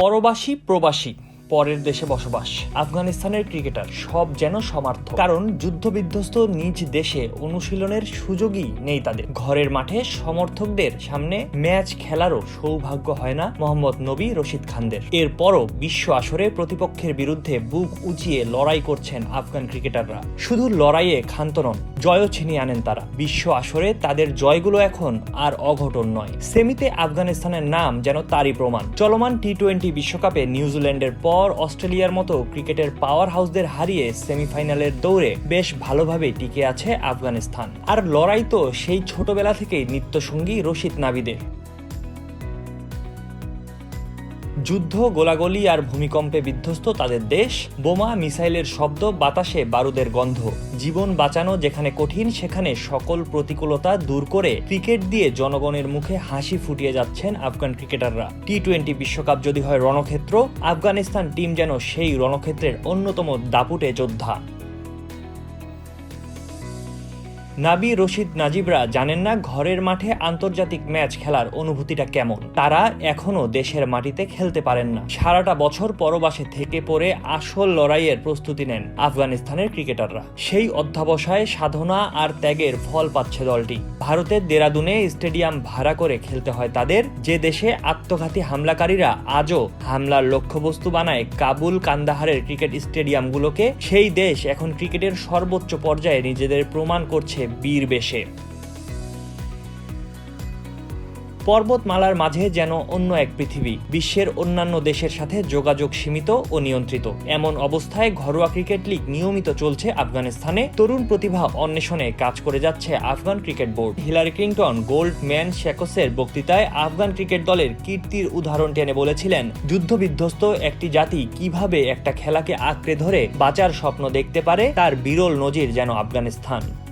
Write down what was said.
পরবাসী, প্রবাসী, পরের দেশে বসবাস। আফগানিস্তানের ক্রিকেটার সব যেন সমার্থ কারণ যুদ্ধবিধ্বস্ত নিজ দেশে অনুশীলনের সুযোগই নেই তাদের। ঘরের মাঠে সমর্থকদের সামনে ম্যাচ খেলারও সৌভাগ্য হয় না মোহাম্মদ নবী রশিদ খানদের। এরপরও বিশ্ব আসরে প্রতিপক্ষের বিরুদ্ধে বুক উঁচিয়ে লড়াই করছেন আফগান ক্রিকেটাররা। শুধু লড়াইয়ে ক্ষান্ত নন জয়ও ছিনিয়ে আনেন তারা। বিশ্ব আসরে তাদের জয়গুলো এখন আর অঘটন নয়। সেমিতে আফগানিস্তানের নাম যেন তারই প্রমাণ। চলমান টি টোয়েন্টি বিশ্বকাপে নিউজিল্যান্ডের পর অস্ট্রেলিয়ার মতো ক্রিকেটের পাওয়ার হাউসদের হারিয়ে সেমিফাইনালের দৌড়ে বেশ ভালোভাবে টিকে আছে আফগানিস্তান। আর লড়াই তো সেই ছোটবেলা থেকেই নিত্যসঙ্গী রশিদ নাবিদের। যুদ্ধ, গোলাগুলি আর ভূমিকম্পে বিধ্বস্ত তাদের দেশ, বোমা, মিসাইলের শব্দ, বাতাসে বারুদের গন্ধ। জীবন বাঁচানো যেখানে কঠিন, সেখানে সকল প্রতিকূলতা দূর করে ক্রিকেট দিয়ে জনগণের মুখে হাসি ফুটিয়ে যাচ্ছেন আফগান ক্রিকেটাররা। টি টোয়েন্টি বিশ্বকাপ যদি হয় রণক্ষেত্র, আফগানিস্তান টিম যেন সেই রণক্ষেত্রের অন্যতম দাপুটে যোদ্ধা। নাবি, রশিদ, নাজিবরা জানেন না ঘরের মাঠে আন্তর্জাতিক ম্যাচ খেলার অনুভূতিটা কেমন। তারা এখনও দেশের মাটিতে খেলতে পারেন না। সারাটা বছর পরবাসে থেকে পড়ে আসল লড়াইয়ের প্রস্তুতি নেন আফগানিস্তানের ক্রিকেটাররা। সেই অধ্যাবসায় সাধনা আর ত্যাগের ফল পাচ্ছে দলটি। ভারতের দেরাদুনে স্টেডিয়াম ভাড়া করে খেলতে হয় তাদের। যে দেশে আত্মঘাতী হামলাকারীরা আজও হামলার লক্ষ্যবস্তু বানায় কাবুল, কান্দাহারের ক্রিকেট স্টেডিয়ামগুলোকে, সেই দেশ এখন ক্রিকেটের সর্বোচ্চ পর্যায়ে নিজেদের প্রমাণ করছে বীর বেশে। পর্বতমালার মাঝে যেন অন্য এক পৃথিবী, বিশ্বের অন্যান্য দেশের সাথে যোগাযোগ সীমিত ও নিয়ন্ত্রিত। এমন অবস্থায় ঘরোয়া ক্রিকেট লিগ নিয়মিত চলছে আফগানিস্তানে। তরুণ প্রতিভা অন্বেষণে কাজ করে যাচ্ছে Afghan cricket board. Hillary Clinton Goldman শেকসের বক্তৃতায় আফগান ক্রিকেট দলের কীর্তির উদাহরণ টেনে বলেছিলেন, যুদ্ধবিধ্বস্ত একটি জাতি কীভাবে একটা খেলাকে আঁকড়ে ধরে বাঁচার স্বপ্ন দেখতে পারে, তার বিরল নজির যেন আফগানিস্তান।